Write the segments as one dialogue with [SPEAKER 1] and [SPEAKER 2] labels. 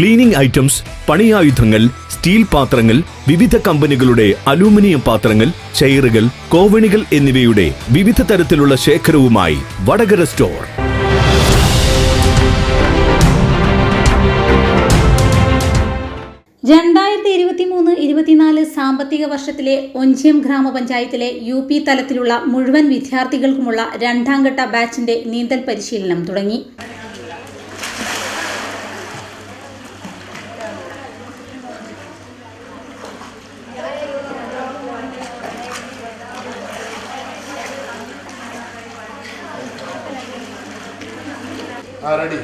[SPEAKER 1] Cleaning items പണിയായുധങ്ങൾ steel പാത്രങ്ങൾ വിവിധ കമ്പനികളുടെ അലൂമിനിയം പാത്രങ്ങൾ ചെയറുകൾ കോവണികൾ എന്നിവയുടെ വിവിധ തരത്തിലുള്ള ശേഖരവുമായി വടകര സ്റ്റോർ.
[SPEAKER 2] രണ്ടായിരത്തി ഇരുപത്തി മൂന്ന് ഇരുപത്തിനാല് സാമ്പത്തിക വർഷത്തിലെ ഒഞ്ചിയം ഗ്രാമപഞ്ചായത്തിലെ യു പി തലത്തിലുള്ള മുഴുവൻ വിദ്യാർത്ഥികൾക്കുമുള്ള രണ്ടാം ഘട്ട ബാച്ചിന്റെ നീന്തൽ പരിശീലനം തുടങ്ങി.
[SPEAKER 3] Ah, ready.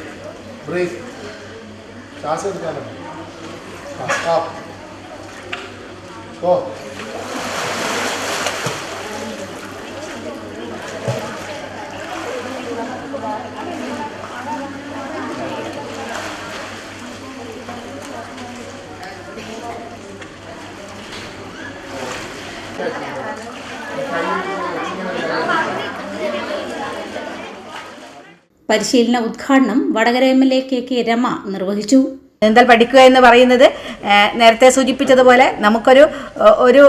[SPEAKER 3] Breathe. Chances coming. Ah, stop. Go. Okay.
[SPEAKER 2] പരിശീലന ഉദ്ഘാടനം Vadakara M L A K K Rama നിർവഹിച്ചു
[SPEAKER 4] നീന്തൽ പഠിക്കുക എന്ന് പറയുന്നത് നേരത്തെ സൂചിപ്പിച്ചതുപോലെ നമുക്കൊരു ഒരു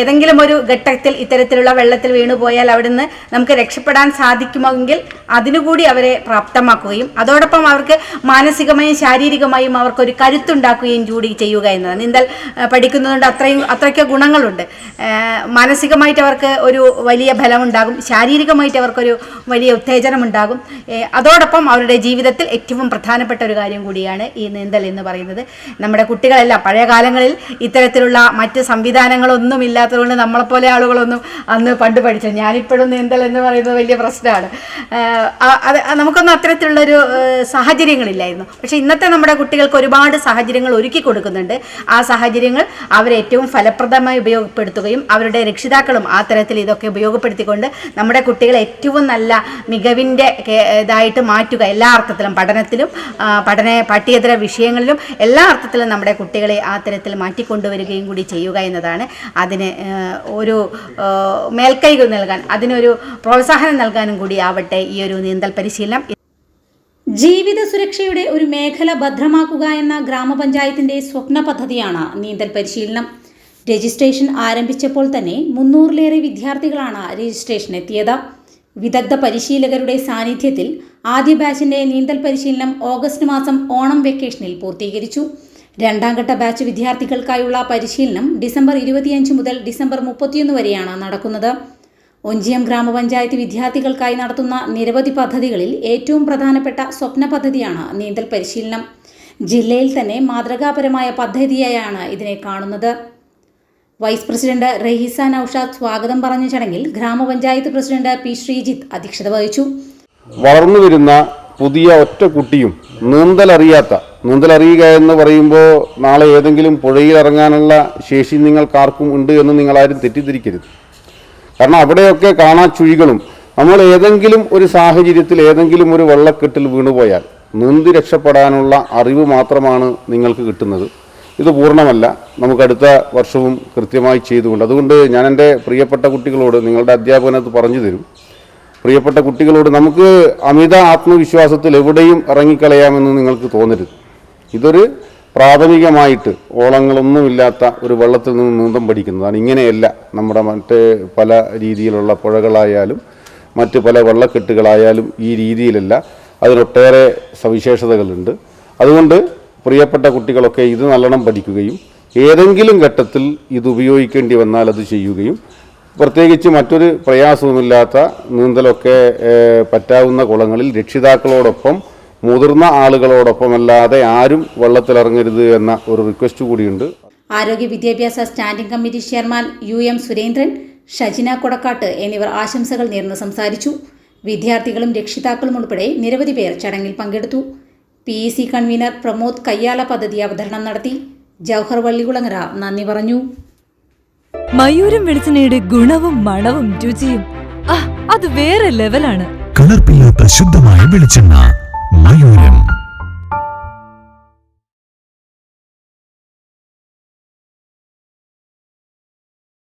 [SPEAKER 4] ഏതെങ്കിലും ഒരു ഘട്ടത്തിൽ ഇത്തരത്തിലുള്ള വെള്ളത്തിൽ വീണു പോയാൽ അവിടുന്ന് നമുക്ക് രക്ഷപ്പെടാൻ സാധിക്കുമെങ്കിൽ അതിനുകൂടി അവരെ പ്രാപ്തമാക്കുകയും അതോടൊപ്പം അവർക്ക് മാനസികമായും ശാരീരികമായും അവർക്കൊരു കരുത്തുണ്ടാക്കുകയും കൂടി ചെയ്യുക എന്നതാണ്. നീന്തൽ പഠിക്കുന്നതുകൊണ്ട് അത്രയും അത്രയ്ക്ക് ഗുണങ്ങളുണ്ട്. മാനസികമായിട്ട് അവർക്ക് ഒരു വലിയ ഫലമുണ്ടാകും ശാരീരികമായിട്ട് അവർക്കൊരു വലിയ ഉത്തേജനമുണ്ടാകും. അതോടൊപ്പം അവരുടെ ജീവിതത്തിൽ ഏറ്റവും പ്രധാനപ്പെട്ട ഒരു കാര്യം കൂടിയാണ് ഈ നീന്തൽ എന്ന് പറയുന്നത്. നമ്മുടെ കുട്ടികളെല്ലാം പഴയ കാലങ്ങളിൽ ഇത്തരത്തിലുള്ള മറ്റ് സംവിധാനങ്ങളൊന്നും ഇല്ലാത്തതുകൊണ്ട് നമ്മളെപ്പോലെ ആളുകളൊന്നും അന്ന് പണ്ട് പഠിച്ചത് ഞാനിപ്പോഴും നീന്തൽ എന്ന് പറയുന്നത് വലിയ പ്രശ്നമാണ്. അത് നമുക്കൊന്നും അത്തരത്തിലുള്ളൊരു സാഹചര്യങ്ങളില്ലായിരുന്നു. പക്ഷേ ഇന്നത്തെ നമ്മുടെ കുട്ടികൾക്ക് ഒരുപാട് സാഹചര്യങ്ങൾ ഒരുക്കി കൊടുക്കുന്നുണ്ട്. ആ സാഹചര്യങ്ങൾ അവരേറ്റവും ഫലപ്രദമായി ഉപയോഗപ്പെടുത്തുകയും അവരുടെ രക്ഷിതാക്കളും ആ തരത്തിൽ ഇതൊക്കെ ഉപയോഗപ്പെടുത്തിക്കൊണ്ട് നമ്മുടെ കുട്ടികളെ ഏറ്റവും നല്ല മികവിന്റെ ഇതായിട്ട് മാറ്റുക എല്ലാ അർത്ഥത്തിലും പഠനത്തിലും പഠന പാഠ്യേതര വിഷയങ്ങളിലും എല്ലാ അർത്ഥത്തിലും നമ്മുടെ കുട്ടികളെ ആ തരത്തിൽ മാറ്റിക്കൊണ്ടുവരികയും കൂടി ചെയ്യുക എന്നതാണ്. അതിന് ഒരു മേൽക്കൈ നൽകാൻ അതിനൊരു പ്രോത്സാഹനം നൽകാനും കൂടി ആവട്ടെ ഈ ഒരു നീന്തൽ പരിശീലനം.
[SPEAKER 2] ജീവിത സുരക്ഷയുടെ ഒരു മേഖല ഭദ്രമാക്കുക എന്ന ഗ്രാമപഞ്ചായത്തിന്റെ സ്വപ്ന പദ്ധതിയാണ് നീന്തൽ പരിശീലനം. രജിസ്ട്രേഷൻ ആരംഭിച്ചപ്പോൾ തന്നെ മുന്നൂറിലേറെ വിദ്യാർത്ഥികളാണ് രജിസ്ട്രേഷൻ എത്തിയത് വിദഗ്ധ പരിശീലകരുടെ സാന്നിധ്യത്തിൽ ആദ്യ ബാച്ചിന്റെ നീന്തൽ പരിശീലനം ഓഗസ്റ്റ് മാസം ഓണം വെക്കേഷനിൽ പൂർത്തീകരിച്ചു. രണ്ടാം ഘട്ട ബാച്ച് വിദ്യാർത്ഥികൾക്കായുള്ള പരിശീലനം ഡിസംബർ ഇരുപത്തിയഞ്ച് മുതൽ ഡിസംബർ മുപ്പത്തിയൊന്ന് വരെയാണ് നടക്കുന്നത്. ഒഞ്ചിയം ഗ്രാമപഞ്ചായത്ത് വിദ്യാർത്ഥികൾക്കായി നടത്തുന്ന നിരവധി പദ്ധതികളിൽ ഏറ്റവും പ്രധാനപ്പെട്ട സ്വപ്ന പദ്ധതിയാണ് നീന്തൽ പരിശീലനം. ജില്ലയിൽ തന്നെ മാതൃകാപരമായ പദ്ധതിയായാണ് ഇതിനെ കാണുന്നത്. വൈസ് പ്രസിഡന്റ് റഹീസ നൌഷാദ് സ്വാഗതം പറഞ്ഞ ചടങ്ങിൽ ഗ്രാമപഞ്ചായത്ത് പ്രസിഡന്റ് പി ശ്രീജിത്ത് അധ്യക്ഷത വഹിച്ചു.
[SPEAKER 5] വളർന്നു വരുന്ന പുതിയ ഒറ്റ കുട്ടിയും നീന്തലറിയാത്ത നീന്തലറിയുക എന്ന് പറയുമ്പോൾ നാളെ ഏതെങ്കിലും പുഴയിൽ ഇറങ്ങാനുള്ള ശേഷി നിങ്ങൾക്കാർക്കും ഉണ്ട് എന്ന് നിങ്ങളാരും തെറ്റിദ്ധരിക്കരുത്. കാരണം അവിടെയൊക്കെ കാണാ ചുഴികളും നമ്മൾ ഏതെങ്കിലും ഒരു സാഹചര്യത്തിൽ ഏതെങ്കിലും ഒരു വെള്ളക്കെട്ടിൽ വീണുപോയാൽ നീന്തി രക്ഷപ്പെടാനുള്ള അറിവ് മാത്രമാണ് നിങ്ങൾക്ക് കിട്ടുന്നത്. ഇത് പൂർണമല്ല. നമുക്ക് അടുത്ത വർഷവും കൃത്യമായി ചെയ്തുകൊണ്ട് അതുകൊണ്ട് ഞാൻ എന്റെ പ്രിയപ്പെട്ട കുട്ടികളോട് നിങ്ങളുടെ അധ്യാപകനത് പറഞ്ഞു തരും. പ്രിയപ്പെട്ട കുട്ടികളോട് നമുക്ക് അമിത ആത്മവിശ്വാസത്തിൽ എവിടെയും ഇറങ്ങിക്കളയാമെന്ന് നിങ്ങൾക്ക് തോന്നരുത്. ഇതൊരു പ്രാഥമികമായിട്ട് ഓളങ്ങളൊന്നുമില്ലാത്ത ഒരു വെള്ളത്തിൽ നിന്ന് നീന്തം പഠിക്കുന്നതാണ്. ഇങ്ങനെയല്ല നമ്മുടെ മറ്റ് പല രീതിയിലുള്ള പുഴകളായാലും മറ്റ് പല വെള്ളക്കെട്ടുകളായാലും ഈ രീതിയിലല്ല. അതിനൊട്ടേറെ സവിശേഷതകളുണ്ട്. അതുകൊണ്ട് പ്രിയപ്പെട്ട കുട്ടികളൊക്കെ ഇത് നല്ലോണം പഠിക്കുകയും ഏതെങ്കിലും ഘട്ടത്തിൽ ഇത് ഉപയോഗിക്കേണ്ടി വന്നാൽ അത് ചെയ്യുകയും പ്രത്യേകിച്ച് മറ്റൊരു പ്രയാസവുമില്ലാത്ത നീന്തലൊക്കെ പറ്റാവുന്ന കുളങ്ങളിൽ രക്ഷിതാക്കളോടൊപ്പം മുതിർന്ന ആളുകളോടൊപ്പം അല്ലാതെ ആരും വെള്ളത്തിലിറങ്ങരുത് എന്ന ഒരു റിക്വസ്റ്റ് കൂടിയുണ്ട്.
[SPEAKER 2] ആരോഗ്യ വിദ്യാഭ്യാസ standing committee chairman U M Surendran Shajina Kodakkat എന്നിവർ ആശംസകൾ നേർന്ന് സംസാരിച്ചു. വിദ്യാർത്ഥികളും രക്ഷിതാക്കളും ഉൾപ്പെടെ നിരവധി പേർ ചടങ്ങിൽ പങ്കെടുത്തു. P E C convener Pramod Kayyala പദ്ധതി അവതരണം നടത്തി. ജവഹർ വള്ളികുളങ്ങര നന്ദി പറഞ്ഞു.
[SPEAKER 6] മയൂരം വെളിച്ചെണ്ണയുടെ ഗുണവും മണവും രുചിയും. അത് വേറെ ലെവലാണ്
[SPEAKER 7] കളർപ്പില്ലാത്ത ശുദ്ധമായ വെളിച്ചെണ്ണ മയൂരം.